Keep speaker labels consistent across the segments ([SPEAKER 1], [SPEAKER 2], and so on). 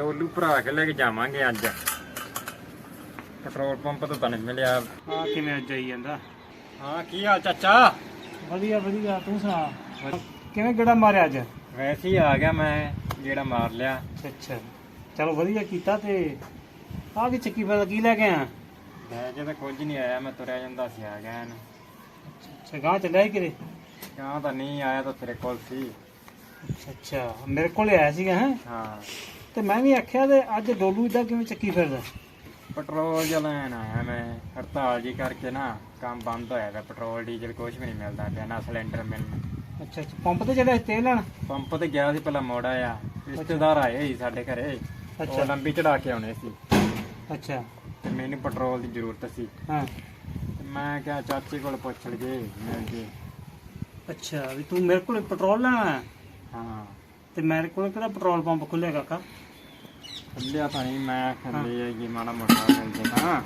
[SPEAKER 1] ਡੋਲੂ ਭਰਾ ਕੇ ਲੈ ਕੇ ਜਾਵਾਂਗੇ ਅੱਜ। ਪੈਟਰੋਲ ਪੰਪ ਤੋਂ ਤਾਂ ਨਹੀਂ ਮਿਲਿਆ।
[SPEAKER 2] ਹਾਂ ਕਿਵੇਂ ਅੱਜ ਆਈ ਜਾਂਦਾ?
[SPEAKER 1] ਹਾਂ ਕੀ ਹਾਲ ਚਾਚਾ?
[SPEAKER 2] ਵਧੀਆ ਵਧੀਆ ਤੂੰ ਸੁਣਾ? ਕਿਵੇਂ ਗੜਾ ਮਾਰਿਆ ਅੱਜ?
[SPEAKER 1] ਵੈਸੇ ਹੀ ਆ ਗਿਆ ਮੈਂ ਜਿਹੜਾ ਮਾਰ ਲਿਆ।
[SPEAKER 2] ਅੱਛਾ। ਚਲੋ ਵਧੀਆ ਕੀਤਾ ਤੇ ਆ ਕੀ ਚੱਕੀ ਪਤਾ ਕੀ ਲੈ ਕੇ ਆ
[SPEAKER 1] ਮੈਂ ਜਦੋਂ ਕੁਝ ਨਹੀਂ ਆਇਆ ਮੈਂ ਤੁਰਿਆ ਜਾਂਦਾ ਸੀ ਆ ਗਿਆ ਨਾ
[SPEAKER 2] ਅੱਛਾ ਗਾਂ ਚੱਲਿਆ ਹੀ ਕਿਰੇ
[SPEAKER 1] ਕਿਉਂ ਤਾਂ ਨਹੀਂ ਆਇਆ ਤਾਂ ਤੇਰੇ ਕੋਲ ਸੀ।
[SPEAKER 2] ਅੱਛਾ ਅੱਛਾ ਮੇਰੇ ਕੋਲ ਆਇਆ ਸੀਗਾ ਹੈ?
[SPEAKER 1] ਹਾਂ।
[SPEAKER 2] ਤੇ ਮੈਂ ਵੀ ਆਖਿਆ ਤੇ ਅੱਜ ਡੋਲੂ ਇਦਾਂ ਕਿਵੇਂ ਚੱਕੀ ਫਿਰਦਾ?
[SPEAKER 1] ਪੈਟਰੋਲ ਜਿਹਾ ਲੈਣ ਆਇਆ ਮੈਂ ਹੜਤਾਲ ਜੀ ਕਰਕੇ ਨਾ ਕੰਮ ਬੰਦ ਹੋਇਆ ਪਿਆ ਪੈਟਰੋਲ ਡੀਜ਼ਲ ਕੁਝ ਵੀ ਨਹੀਂ ਮਿਲਦਾ ਪਿਆ ਨਾ ਸਿਲੰਡਰ ਮਿਲਣਾ।
[SPEAKER 2] ਅੱਛਾ ਅੱਛਾ ਪੰਪ ਤੇ ਸੀ ਤੇਲ ਲੈਣ?
[SPEAKER 1] ਪੰਪ ਤੇ ਗਿਆ ਸੀ ਪਹਿਲਾਂ ਮੋੜ ਆਇਆ ਰਿਸ਼ਤੇਦਾਰ ਆਏ ਸੀ ਸਾਡੇ ਘਰੇ
[SPEAKER 2] ਅੱਛਾ।
[SPEAKER 1] ਉਹ ਲੰਬੀ ਚੜਾ ਕੇ ਆਉਣੇ ਸੀ।
[SPEAKER 2] ਅੱਛਾ।
[SPEAKER 1] ਤੇ ਮੈਨੂੰ ਪੈਟਰੋਲ ਦੀ ਜ਼ਰੂਰਤ ਸੀ।
[SPEAKER 2] ਹਾਂ।
[SPEAKER 1] ਤੇ ਮੈਂ ਕਿਹਾ ਚਾਚੇ ਕੋਲ ਪੁੱਛ ਲਈਏ ਮਿਲ ਜੇ।
[SPEAKER 2] ਅੱਛਾ ਵੀ ਤੂੰ ਮੇਰੇ ਕੋਲ ਪੈਟਰੋਲ ਲੈਣਾ
[SPEAKER 1] ਹਾਂ।
[SPEAKER 2] ਤੇ ਮੇਰੇ ਕੋਲ ਕਿਹੜਾ ਪੈਟਰੋਲ ਪੰਪ ਖੁੱਲਿਆ ਕਾਕਾ?
[SPEAKER 1] ਖੱਲਿਆ ਤਾਂ ਨਹੀਂ ਮੈਂ ਖੱਲੇ ਆ ਜੀ ਮਾੜਾ ਮੋਟਾ ਮਿਲ ਜੇ ਤਾਂ।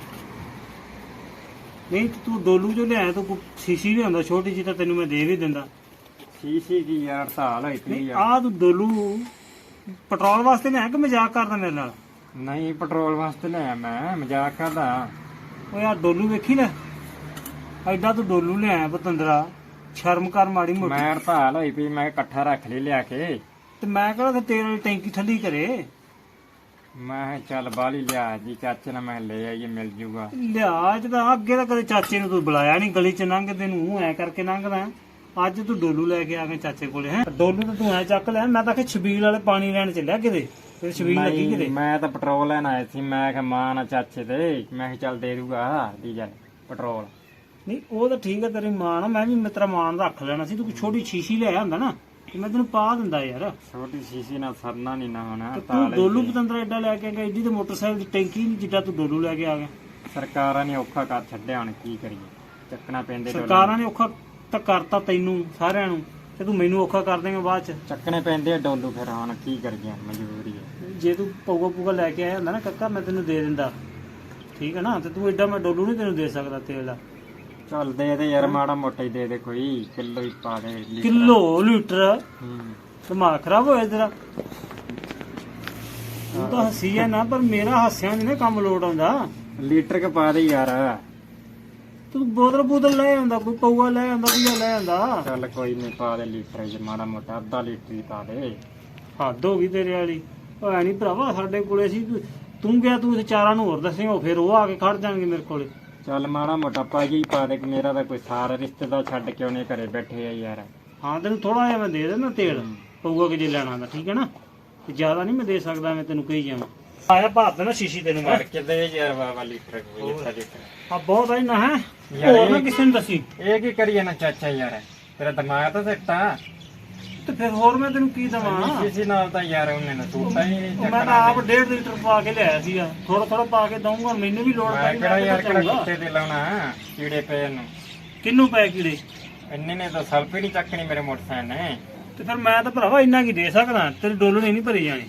[SPEAKER 2] ਨਹੀਂ ਤੇ ਤੂੰ ਡੋਲੂ ਜੋ ਲਿਆਇਆ ਤੂੰ ਕੋਈ ਸ਼ੀਸ਼ੀ ਵੀ ਹੁੰਦਾ ਛੋਟੀ ਜਿਹੀ ਤਾਂ ਤੈਨੂੰ ਮੈਂ ਦੇ ਵੀ ਦਿੰਦਾ।
[SPEAKER 1] ਸ਼ੀਸ਼ੀ ਕੀ ਯਾਰ ਹੜਤਾਲ ਹੋਈ ਪਈ
[SPEAKER 2] ਨਹੀਂ
[SPEAKER 1] ਆ।
[SPEAKER 2] ਤੂੰ ਡੋਲੂ ਪੈਟਰੋਲ ਵਾਸਤੇ ਲਿਆ ਕਿ ਮਜ਼ਾਕ ਕਰਦਾ ਮੇਰੇ ਨਾਲ?
[SPEAKER 1] ਨਹੀਂ ਪੈਟਰੋਲ ਵਾਸਤੇ ਲਿਆ ਮੈਂ ਮਜ਼ਾਕ ਕਰਦਾ।
[SPEAKER 2] ਓਏ ਆ ਡੋਲੂ ਵੇਖੀ ਲੈ। ਐਡਾ ਤੂੰ ਡੋਲੂ ਲਿਆਇਆ ਪਤੰਦਰਾ। ਸ਼ਰਮ ਕਰ ਮਾੜੀ ਮੋਟੀ।
[SPEAKER 1] ਮੈਂ ਹੜਤਾਲ ਹੋਈ ਪਈ ਮੈਂ ਇਕੱਠਾ ਰੱਖ ਲਈ ਲਿਆ ਕੇ।
[SPEAKER 2] ਤੇ ਮੈਂ ਕਿਹੜਾ ਕਿ ਤੇਰੇ ਟੈਂਕੀ ਠੰਡੀ ਕਰੇ।
[SPEAKER 1] ਮੈਂ ਕਿਹਾ ਚੱਲ ਬਾਲੀ ਲਿਆ ਜੀ ਚਾਚੇ ਨਾਲ ਮੈਂ ਲੈ ਆਈਏ ਮਿਲ ਜੂਗਾ।
[SPEAKER 2] ਲਿਆ ਅੱਜ ਤਾਂ ਅੱਗੇ ਤਾਂ ਕਦੇ ਚਾਚੇ ਨੂੰ ਤੂੰ ਬੁਲਾਇਆ ਨਹੀਂ ਗਲੀ ਚ ਲੰਘਦੇ ਨੂੰ ਐ ਕਰਕੇ ਲੰਘਦਾ। ਅੱਜ ਤੂੰ ਡੋਲੂ ਲੈ ਕੇ ਆ ਗਿਆ ਚਾਚੇ ਕੋਲੇ ਹੈ? ਡੋਲੂ ਤਾਂ ਤੂੰ ਐ ਚੱਕ ਲੈ ਮੈਂ ਤਾਂ ਕਿ ਛਬੀਲ ਵਾਲੇ ਪਾਣੀ ਲੈਣ ਚੱਲਿਆ ਕਿਤੇ। ਤੇ ਛਬੀਲ ਲੱਗੀ
[SPEAKER 1] ਨਹੀਂ,
[SPEAKER 2] ਕਿਤੇ?
[SPEAKER 1] ਮੈਂ ਤਾਂ ਪੈਟਰੋਲ ਲੈਣ ਆਇਆ ਸੀ ਮੈਂ ਕਿਹਾ ਮਾਂ ਨਾ ਚਾਚੇ ਦੇ ਮੈਂ ਕਿਹਾ ਚੱਲ ਦੇ ਦੂਗਾ ਡੀਜ਼ਲ ਪੈਟਰੋਲ।
[SPEAKER 2] ਨਹੀਂ ਉਹ ਤਾਂ ਠੀਕ ਹੈ ਤੇਰੀ ਮਾਂ ਨਾ ਮੈਂ ਵੀ ਮਿੱਤਰਾ ਮਾਂ ਰੱਖ ਲੈਣਾ ਸੀ ਤੂੰ ਕੋਈ ਛੋਟੀ ਸ਼ੀਸ਼ੀ ਲਿਆਇਆ ਹੁੰਦਾ ਨਾ। ਤੇ ਮੈਂ ਤੈਨੂੰ ਪਾ ਦਿੰਦਾ ਯਾਰ।
[SPEAKER 1] ਛੋਟੀ ਸ਼ੀਸ਼ੀ ਨਾਲ ਸਰਨਾ ਨਹੀਂ ਨਾ ਹੋਣਾ
[SPEAKER 2] ਤੇ ਤੂੰ ਡੋਲੂ
[SPEAKER 1] ਪਈ।
[SPEAKER 2] ਪਤੰਦਰਾ ਐਡਾ ਲੈ ਕੇ ਗਿਆ ਏਡੀ ਤੇ ਮੋਟਰਸਾਈਕਲ ਦੀ ਟੈਂਕੀ ਨਹੀਂ ਜਿੱਡਾ ਤੂੰ ਡੋਲੂ ਲੈ ਕੇ ਆ ਗਿਆ।
[SPEAKER 1] ਸਰਕਾਰਾਂ ਨੇ ਔਖਾ ਕਰ ਛੱਡਿਆ ਹੁਣ ਕੀ ਕਰੀਏ? ਚੱਕਣਾ ਪੈਂਦੇ ਡੋਲੇ।
[SPEAKER 2] ਸਰਕਾਰਾਂ ਨੇ। ਔਖਾ ਤਾਂ ਕਰਤਾ ਤੈਨੂੰ ਸਾਰਿਆਂ ਨੂੰ ਤੇ ਤੂੰ ਮੈਨੂੰ ਔਖਾ ਕਰ ਦੇਂਗਾ ਬਾਅਦ ਚ।
[SPEAKER 1] ਚੱਕਣੇ ਪੈਂਦੇ ਆ ਡੋਲੂ ਫਿਰ ਹੁਣ ਕੀ ਕਰੀਏ ਮਜਬੂਰੀ ਹੈ।
[SPEAKER 2] ਜੇ ਤੂੰ ਪਊਗਾ ਪਊਗਾ ਲੈ ਕੇ ਆਇਆ ਹੁੰਦਾ ਨਾ ਕੱਕਾ ਮੈਂ ਤੈਨੂੰ ਦੇ ਦਿੰਦਾ। ਠੀਕ ਹੈ ਨਾ ਤੇ ਤੂੰ ਐਡਾ ਮੈਂ ਡੋਲੂ ਨਹੀਂ ਤੈਨੂੰ ਦੇ ਸਕਦਾ ਤੇਲ ਦਾ।
[SPEAKER 1] ਚੱਲ ਦੇ ਦੇ ਯਾਰ ਮਾੜਾ ਮੋਟਾ ਹੀ ਦੇ ਦੇ ਕੋਈ ਕਿਲੋ ਹੀ ਪਾ ਦੇ ਲੀਟਰ।
[SPEAKER 2] Kilo litre?
[SPEAKER 1] ਹੂੰ।
[SPEAKER 2] ਦਿਮਾਗ ਖਰਾਬ ਹੋਇਆ ਤੇਰਾ। ਤੂੰ ਤਾਂ ਹੱਸੀ ਹੈ ਨਾ ਪਰ ਮੇਰਾ ਹਾਸਿਆਂ ਨਾ ਕੰਮ ਲੋਟ ਆਉਂਦਾ।
[SPEAKER 1] ਲੀਟਰ ਕ ਪਾ ਦੇ ਯਾਰ।
[SPEAKER 2] ਤੂੰ ਬੋਤਲ ਬੋਤਲ ਲੈ ਆਉਂਦਾ ਕੋਈ ਪਊਆ ਲੈ ਆਉਂਦਾ ਕੋਈ ਲੈ ਆਉਂਦਾ।
[SPEAKER 1] ਚੱਲ ਕੋਈ ਨਹੀਂ ਪਾ ਦੇ ਲੀਟਰ ਜੇ ਮਾੜਾ ਮੋਟਾ ਅੱਧਾ ਲੀਟਰ ਹੀ ਪਾ ਦੇ।
[SPEAKER 2] ਹੱਦ ਹੋ ਗਈ ਤੇਰੇ ਵਾਲੀ। ਉਹ ਐ ਨਹੀਂ ਭਰਾਵਾ ਸਾਡੇ ਕੋਲੇ ਸੀ ਤੂੰ- ਤੂੰ ਗਿਆ ਤੂੰ ਤੇ ਚਾਰਾਂ ਨੂੰ ਹੋਰ ਦੱਸੇਗਾ ਫਿਰ ਉਹ ਆ ਕੇ ਖੜ ਜਾਣਗੇ ਮੇਰੇ ਕੋਲੇ।
[SPEAKER 1] ਚੱਲ ਮਾੜਾ ਮੋਟਾ ਹੀ ਪਾ ਦੇ ਕਿ ਮੇਰਾ ਤਾਂ ਕੋਈ ਸਾਰਾ ਰਿਸ਼ਤੇਦਾਰ ਛੱਡ ਕੇ ਉਹਨੇ ਘਰੇ ਬੈਠੇ ਆ ਯਾਰ।
[SPEAKER 2] ਹਾਂ ਤੈਨੂੰ ਥੋੜਾ ਜਿਹਾ ਮੈਂ ਦੇ ਦੇਣਾ ਤੇਲ। ਪਊਗਾ ਕਿ ਜੇ ਲੈਣਾ ਤਾਂ ਠੀਕ ਹੈ ਨਾ? ਤੇ ਜ਼ਿਆਦਾ ਨਹੀਂ ਮੈਂ ਦੇ ਸਕਦਾ ਮੈਂ ਤੈਨੂੰ ਕਹੀ ਜਾਵਾਂ। ਆਇਆ ਭਾਰਤ ਨਾ ਸ਼ੀਸ਼ੀ ਤੈਨੂੰ
[SPEAKER 1] ਮਾਰ ਕੇ ਦੇ ਯਾਰ ਵਾਵਾ ਲੀਟਰ ਅੱਧਾ ਲੀਟਰ
[SPEAKER 2] ਆ ਬਹੁਤ ਆਈ ਨਾ ਹੈ?
[SPEAKER 1] ਯਾਰ
[SPEAKER 2] ਹੋਰ ਨਾ ਕਿਸੇ ਨੂੰ ਦੱਸੀ।
[SPEAKER 1] ਇਹ ਕੀ ਕਰੀਏ ਨਾ ਚਾਚਾ ਯਾਰ? ਤੇਰਾ ਦਿਮਾਗ ਤਾਂ ਸੱਟਾ
[SPEAKER 2] ਤੇ ਫਿਰ ਹੋਰ ਮੈਂ ਤੈਨੂੰ ਕੀ ਦਵਾਂ?
[SPEAKER 1] ਕਿਸੇ ਨਾਲ ਤਾਂ ਯਾਰ ਉਹਨੇ ਨਾ ਤੂਤਾ ਹੀ ਨਹੀਂ
[SPEAKER 2] ਮੈਂ ਤਾਂ
[SPEAKER 1] ਚੱਕਣਾ
[SPEAKER 2] ਆਪ 1.5 ਲੀਟਰ ਪਾ ਕੇ ਲਿਆਇਆ ਸੀਗਾ। ਥੋੜਾ ਥੋੜਾ ਪਾ ਕੇ ਦਊਂਗਾ ਮੈਨੂੰ ਵੀ ਲੋੜ
[SPEAKER 1] ਮੈਂ
[SPEAKER 2] ਪੈਣੀ
[SPEAKER 1] ਕਿਹੜਾ ਯਾਰ ਕਿਹੜਾ। ਕੁੱਤੇ ਤੇ ਲਾਉਣਾ ਕੀੜੇ ਪਏ ਨੂੰ।
[SPEAKER 2] ਕਿੰਨੂੰ ਪੈ ਕੀੜੇ?
[SPEAKER 1] ਇੰਨੇ ਨੇ ਤਾਂ ਸਲਫੀ ਨਹੀਂ ਚੱਕਣੀ ਮੇਰੇ ਮੋਟਰਸਾਈਕਲ ਨੇ।
[SPEAKER 2] ਤੇ ਫਿਰ ਮੈਂ ਤਾਂ ਭਰਾਵਾ ਇੰਨਾ ਕੀ ਦੇ ਸਕਦਾ? ਤੇਰੀ ਡੋਲਣੀ ਨਹੀਂ ਭਰੀ ਜਾਣੀ।